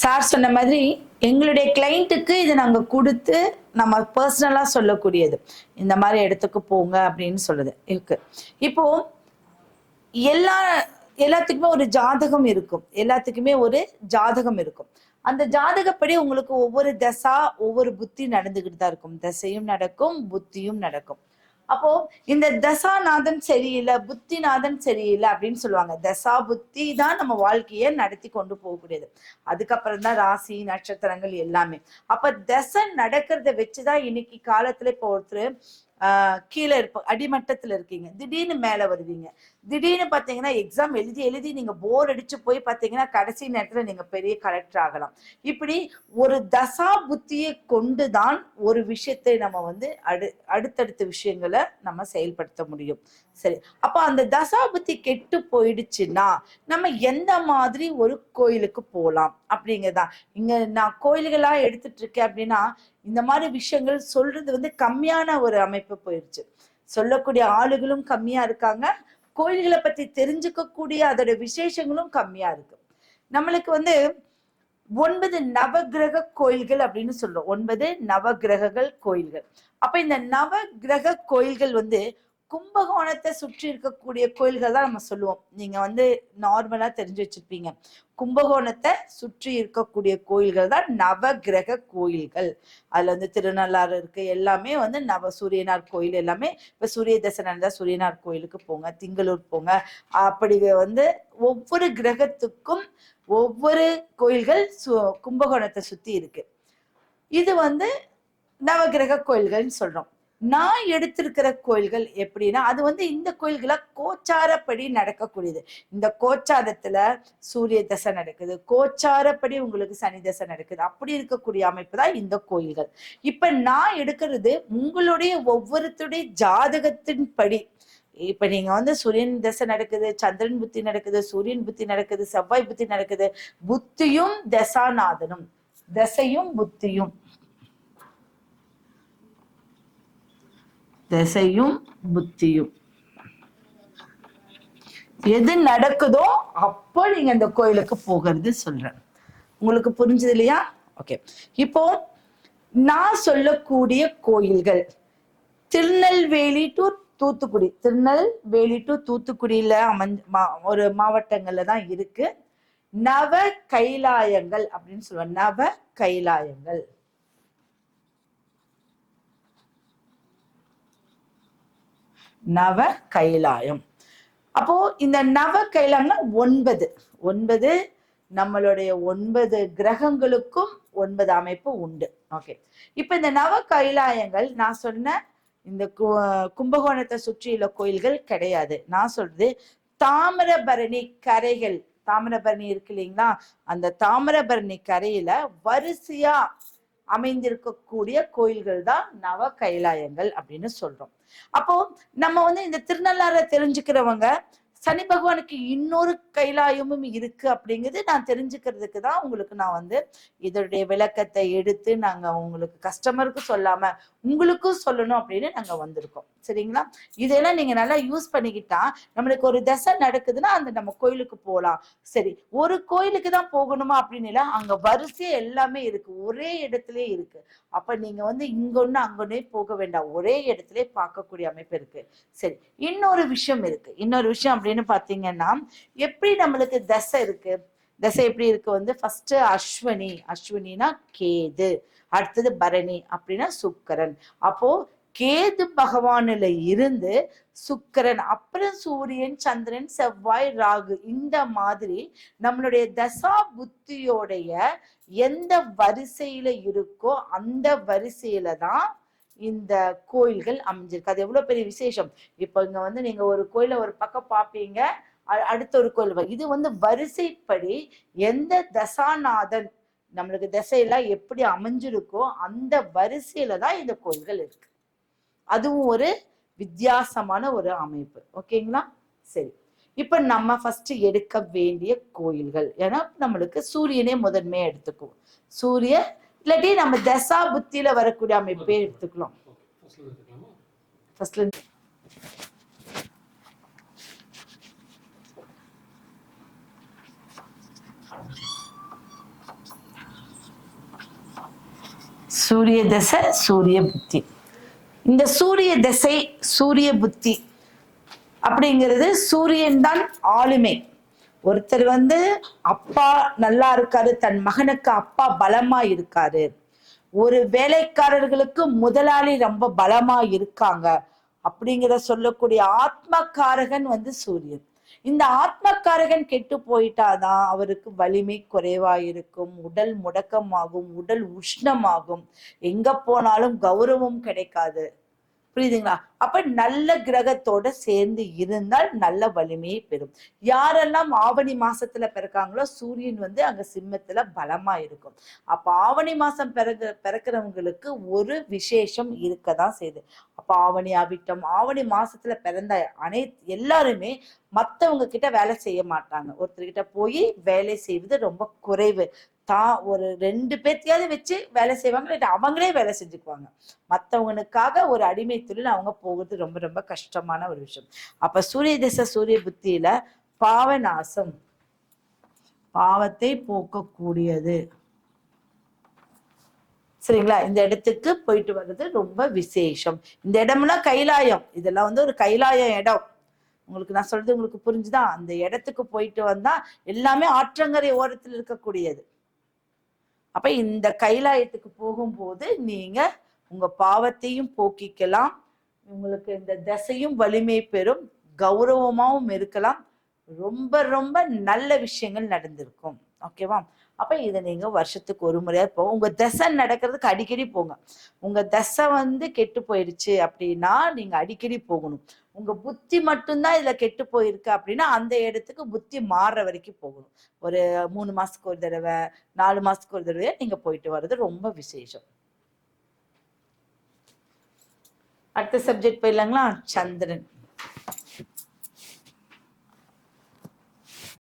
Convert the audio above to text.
Sir சொன்ன மாதிரி எங்களுடைய கிளைண்ட்டுக்கு இதை நாங்கள் கொடுத்து நம்ம பர்சனலாக சொல்லக்கூடியது. இந்த மாதிரி இடத்துக்கு போங்க அப்படின்னு சொல்லுது. இருக்கு. இப்போ எல்லா எல்லாத்துக்குமே ஒரு ஜாதகம் இருக்கும். எல்லாத்துக்குமே ஒரு ஜாதகம் இருக்கும். அந்த ஜாதகப்படி உங்களுக்கு ஒவ்வொரு தசா ஒவ்வொரு புத்தி நடந்துகிட்டு தான் இருக்கும். தசையும் நடக்கும் புத்தியும் நடக்கும். அப்போ இந்த தசாநாதன் சரியில்லை புத்திநாதன் சரியில்லை அப்படின்னு சொல்லுவாங்க. தசா புத்தி தான் நம்ம வாழ்க்கையை நடத்தி கொண்டு போகக்கூடியது. அதுக்கப்புறம் தான் ராசி நட்சத்திரங்கள் எல்லாமே. அப்ப தசை நடக்கிறத வச்சுதான் இன்னைக்கு காலத்துல இப்போ ஒருத்தர் கீழே இருப்ப அடிமட்டத்துல இருக்கீங்க. திடீர்னு மேல வருவீங்க. திடீர்னு பாத்தீங்கன்னா எக்ஸாம் எழுதி எழுதி நீங்க போர் அடிச்சு போய் பாத்தீங்கன்னா கடைசி நேரத்துல நீங்க பெரிய கலெக்டர் ஆகலாம். இப்படி ஒரு தசா புத்தியை கொண்டுதான் ஒரு விஷயத்தை நம்ம வந்து அடு அடுத்தடுத்த விஷயங்களை நம்ம செயல்படுத்த முடியும். சரி. அப்ப அந்த தசா புத்தி கெட்டு போயிடுச்சுன்னா நம்ம எந்த மாதிரி ஒரு கோயிலுக்கு போகலாம் அப்படிங்கறதா இங்க நான் கோயில்களா எடுத்துட்டு இருக்கேன் அப்படின்னா இந்த மாதிரி விஷயங்கள் சொல்றது வந்து கம்மியான ஒரு அமைப்பு போயிடுச்சு சொல்லக்கூடிய ஆளுகளும் கம்மியா இருக்காங்க. கோயில்களை பத்தி தெரிஞ்சுக்க கூடிய அதோட விசேஷங்களும் கம்மியா இருக்கு. நம்மளுக்கு வந்து ஒன்பது நவகிரக கோயில்கள் அப்படின்னு சொல்றோம். ஒன்பது நவகிரகங்கள் கோயில்கள். அப்ப இந்த நவகிரக கோயில்கள் வந்து கும்பகோணத்தை சுற்றி இருக்கக்கூடிய கோயில்கள் தான் நம்ம சொல்லுவோம். நீங்க வந்து நார்மலா தெரிஞ்சு வச்சிருப்பீங்க. கும்பகோணத்தை சுற்றி இருக்கக்கூடிய கோயில்கள் தான் நவகிரக கோயில்கள். அதுல வந்து திருநள்ளாறு இருக்கு. எல்லாமே வந்து நவ சூரியனார் கோயில் எல்லாமே. இப்ப சூரிய தசை நடந்தா சூரியனார் கோயிலுக்கு போங்க திங்களூர் போங்க. அப்படி வந்து ஒவ்வொரு கிரகத்துக்கும் ஒவ்வொரு கோயில்கள் சு- கும்பகோணத்தை சுத்தி இருக்கு. இது வந்து நவகிரக கோயில்கள்னு சொல்றோம். நான் எடுத்திருக்கிற கோயில்கள் எப்படின்னா அது வந்து இந்த கோயில்கள கோச்சாரப்படி நடக்கக்கூடியது. இந்த கோச்சாரத்துல சூரிய தசை நடக்குது கோச்சாரப்படி உங்களுக்கு சனி தசை நடக்குது. அப்படி இருக்கக்கூடிய அமைப்பு தான் இந்த கோயில்கள். இப்ப நான் எடுக்கிறது உங்களுடைய ஒவ்வொருத்தருடைய ஜாதகத்தின் படி இப்ப நீங்க வந்து சூரியன் தசை நடக்குது சந்திரன் புத்தி நடக்குது சூரியன் புத்தி நடக்குது செவ்வாய் புத்தி நடக்குது. புத்தியும் தசாநாதனும் தசையும் புத்தியும். திசையும் புத்தியும். எது நடக்குதோ அப்போ நீங்க அந்த கோயிலுக்கு போகிறது சொல்றேன். உங்களுக்கு புரிஞ்சது இல்லையா? ஓகே இப்போ நான் சொல்லக்கூடிய கோயில்கள் திருநெல்வேலி டு தூத்துக்குடி. திருநெல்வேலி டு தூத்துக்குடியில அமைஞ்ச மா- ஒரு மாவட்டங்கள்ல தான் இருக்கு. நவ கைலாயங்கள் அப்படின்னு சொல்லுவாங்க. நவ கைலாயங்கள். நவ கைலாயம் அப்போ இந்த நவ கைலாயம்னா ஒன்பது. ஒன்பது நம்மளுடைய ஒன்பது கிரகங்களுக்கும் ஒன்பது அமைப்பு உண்டு. ஓகே இப்ப இந்த நவ கைலாயங்கள் நான் சொன்ன இந்த கு- கும்பகோணத்தை சுற்றியுள்ள கோயில்கள் கிடையாது. நான் சொல்றது தாமிரபரணி கரைகள். தாமிரபரணி இருக்கு இல்லைங்களா? அந்த தாமிரபரணி கரையில வரிசையா அமைந்திருக்கக்கூடிய கோயில்கள் தான் நவ கைலாயங்கள் அப்படின்னு சொல்றோம். அப்போ நம்ம வந்து இந்த திருநள்ளாற தெரிஞ்சுக்கிறவங்க சனி பகவானுக்கு இன்னொரு கைலாயமும் இருக்கு அப்படிங்கிறது நான் தெரிஞ்சுக்கிறதுக்கு தான் உங்களுக்கு நான் வந்து இதோடைய விளக்கத்தை எடுத்து நாங்க உங்களுக்கு கஸ்டமருக்கு சொல்லாம உங்களுக்கும் சொல்லணும் அப்படின்னு நாங்க வந்திருக்கோம். சரிங்களா? இதெல்லாம் நீங்க நல்லா யூஸ் பண்ணிக்கிட்டா நம்மளுக்கு ஒரு தசை நடக்குதுன்னா அந்த நம்ம கோயிலுக்கு போகலாம் சரி ஒரு கோயிலுக்கு தான் போகணுமா அப்படின்னு இல்ல அங்க வரிசையா எல்லாமே இருக்கு. ஒரே இடத்துலயே இருக்கு. அப்ப நீங்க வந்து இங்க ஒண்ணு அங்க ஒன்னே போக வேண்டாம். ஒரே இடத்துலயே பார்க்கக்கூடிய அமைப்பு இருக்கு. சரி இன்னொரு விஷயம் இருக்கு. இன்னொரு விஷயம் அப்படி அப்படின்னு பாத்தீங்கன்னா எப்படி நம்மளுக்கு தசை இருக்கு? தசை எப்படி இருக்கு வந்து ஃபர்ஸ்ட் அஸ்வினி அஸ்வினினா கேது அடுத்தது பரணி அப்படின்னா சுக்கரன். அப்போ கேது பகவானுல இருந்து சுக்கரன் அப்புறம் சூரியன் சந்திரன் செவ்வாய் ராகு இந்த மாதிரி நம்மளுடைய தசா புத்தியோடைய எந்த வரிசையில இருக்கோ அந்த வரிசையில தான் இந்த கோயில்கள் அமைஞ்சிருக்கு. அது எவ்வளவு பெரிய விசேஷம்? இப்ப இங்க வந்து நீங்க ஒரு கோயில ஒரு பக்கம் பாப்பீங்க அடுத்த ஒரு கோயில் இது வந்து வரிசைப்படி எந்த தசாநாதன் நம்மளுக்கு திசையெல்லாம் எப்படி அமைஞ்சிருக்கோ அந்த வரிசையில தான் இந்த கோயில்கள் இருக்கு. அதுவும் ஒரு வித்தியாசமான ஒரு அமைப்பு. ஓகேங்களா? சரி. இப்ப நம்ம ஃபர்ஸ்ட் எடுக்க வேண்டிய கோயில்கள். ஏன்னா நம்மளுக்கு சூரியனே முதன்மையா எடுத்துக்குவோம். சூரிய இல்லாட்டி நம்ம தசா புத்தியில வரக்கூடிய அமைப்பே எடுத்துக்கலாம். ஃபர்ஸ்ட்ல சூரிய தசை சூரிய புத்தி. இந்த சூரிய தசை சூரிய புத்தி அப்படிங்கிறது சூரியன் தான் ஆளுமை. ஒருத்தர் வந்து அப்பா நல்லா இருக்காரு தன் மகனுக்கு அப்பா பலமா இருக்காரு. ஒரு வேலைக்காரர்களுக்கு முதலாளி ரொம்ப பலமா இருக்காங்க அப்படிங்கிற சொல்லக்கூடிய ஆத்மக்காரகன் வந்து சூரியன். இந்த ஆத்மக்காரகன் கெட்டு போயிட்டாதான் அவருக்கு வலிமை குறைவா இருக்கும் உடல் முடக்கமாகும் உடல் உஷ்ணமாகும். எங்க போனாலும் கௌரவம் கிடைக்காது. புரியுதுங்களா? அப்ப நல்ல கிரகத்தோட சேர்ந்து இருந்தால் நல்ல வலிமையை பெறும். யாரெல்லாம் ஆவணி மாசத்துல பிறக்காங்களோ சூரியன் வந்து அங்க சிம்மத்துல பலமா இருக்கும். அப்ப ஆவணி மாசம் பிறகு பிறக்கிறவங்களுக்கு ஒரு விசேஷம் இருக்கதான் செய்யுது. அப்ப ஆவணி அவிட்டம் ஆவணி மாசத்துல பிறந்த அனைத்து எல்லாருமே மத்தவங்க கிட்ட வேலை செய்ய மாட்டாங்க. ஒருத்தர்கிட்ட போய் வேலை செய்வது ரொம்ப குறைவு. தான் ஒரு ரெண்டு பேர்த்தையாவது வச்சு வேலை செய்வாங்க இல்லாட்டி அவங்களே வேலை செஞ்சுக்குவாங்க. மற்றவங்களுக்காக ஒரு அடிமை தொழில் அவங்க போகிறது ரொம்ப ரொம்ப கஷ்டமான ஒரு விஷயம். அப்ப சூரிய திசை சூரிய புத்தியில பாவநாசம். பாவத்தை போக்கக்கூடியது. சரிங்களா? இந்த இடத்துக்கு போயிட்டு வர்றது ரொம்ப விசேஷம். இந்த இடம்னா கைலாயம். இதெல்லாம் வந்து ஒரு கைலாயம் இடம். உங்களுக்கு நான் சொல்றது உங்களுக்கு புரிஞ்சுதான் அந்த இடத்துக்கு போயிட்டு வந்தா எல்லாமே ஆற்றங்கரை ஓரத்தில் இருக்கக்கூடியது. அப்ப இந்த கைலாயத்துக்கு போகும்போது நீங்க உங்க பாவத்தையும் போக்கிக்கலாம். உங்களுக்கு இந்த தசையும் வலிமை பெறும். கௌரவமாகவும் இருக்கலாம். ரொம்ப ரொம்ப நல்ல விஷயங்கள் நடந்திருக்கும். ஓகேவா அப்ப இதை நீங்க வருஷத்துக்கு ஒரு முறையாவது போகும் உங்க தசை நடக்கிறதுக்கு அடிக்கடி போங்க. உங்க தசை வந்து கெட்டு போயிடுச்சு அப்படின்னா நீங்க அடிக்கடி போகணும். உங்க புத்தி மட்டும்தான் இதுல கெட்டு போயிருக்கு அப்படின்னா அந்த இடத்துக்கு புத்தி மாறுற வரைக்கும் போகணும். ஒரு மூணு மாசத்துக்கு ஒரு தடவை நாலு மாசத்துக்கு ஒரு தடவை நீங்க போயிட்டு வர்றது ரொம்ப விசேஷம். அடுத்த சப்ஜெக்ட் போயிடலாங்களா? சந்திரன்.